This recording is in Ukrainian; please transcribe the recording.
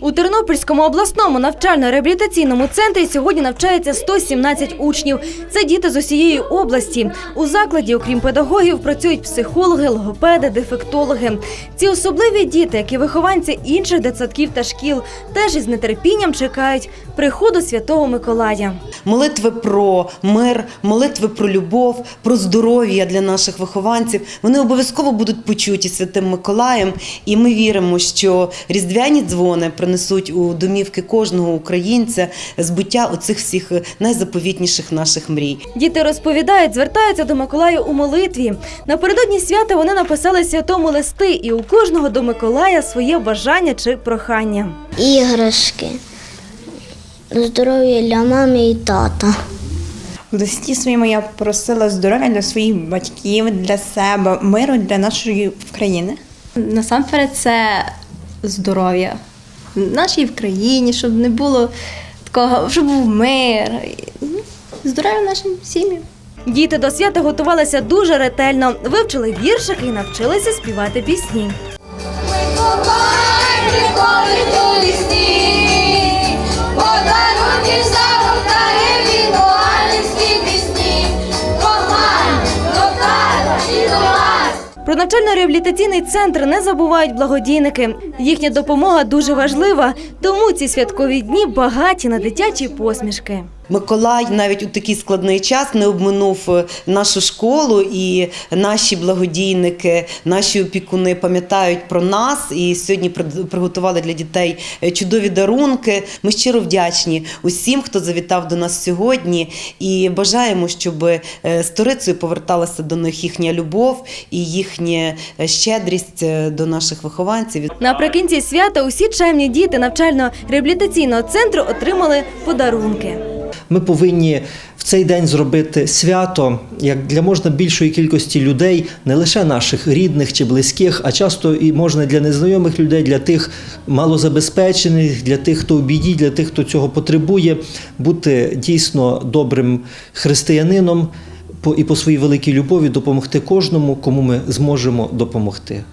У Тернопільському обласному навчально-реабілітаційному центрі сьогодні навчається 117 учнів. Це діти з усієї області. У закладі, окрім педагогів, працюють психологи, логопеди, дефектологи. Ці особливі діти, як і вихованці інших дитсадків та шкіл, теж із нетерпінням чекають приходу Святого Миколая. Молитви про мир, молитви про любов, про здоров'я для наших вихованців. Вони обов'язково будуть почуті Святим Миколаєм, і ми віримо, що різдвяні дзвони принесуть у домівки кожного українця збуття оцих всіх найзаповітніших наших мрій. Діти розповідають, звертаються до Миколая у молитві. Напередодні свята вони написали святому листи, і у кожного до Миколая своє бажання чи прохання. іграшки, здоров'я для мами і тата. В листі своєму я попросила здоров'я для своїх батьків, для себе, миру для нашої країни. Насамперед, це здоров'я в нашій країні, щоб не було такого, щоб був мир. Ну, Здоров'я нашим сім'ям. Діти до свята готувалися дуже ретельно, вивчили віршики і навчилися співати пісні. Про навчально-реабілітаційний центр не забувають благодійники. Їхня допомога дуже важлива, тому ці святкові дні багаті на дитячі посмішки. Миколай навіть у такий складний час не обминув е, нашу школу, і наші благодійники, наші опікуни пам'ятають про нас і сьогодні при- приготували для дітей е, чудові дарунки. Ми щиро вдячні усім, хто завітав до нас сьогодні, і бажаємо, щоб е, сторицею поверталася до них їхня любов і їхня е, щедрість е, до наших вихованців. Наприкінці свята усі чемні діти навчально-реабілітаційного центру отримали подарунки. Ми повинні в цей день зробити свято як для можна більшої кількості людей, не лише наших рідних чи близьких, а часто і можна для незнайомих людей, для тих малозабезпечених, для тих, хто в біді, для тих, хто цього потребує, бути дійсно добрим християнином по- і по своїй великій любові допомогти кожному, кому ми зможемо допомогти.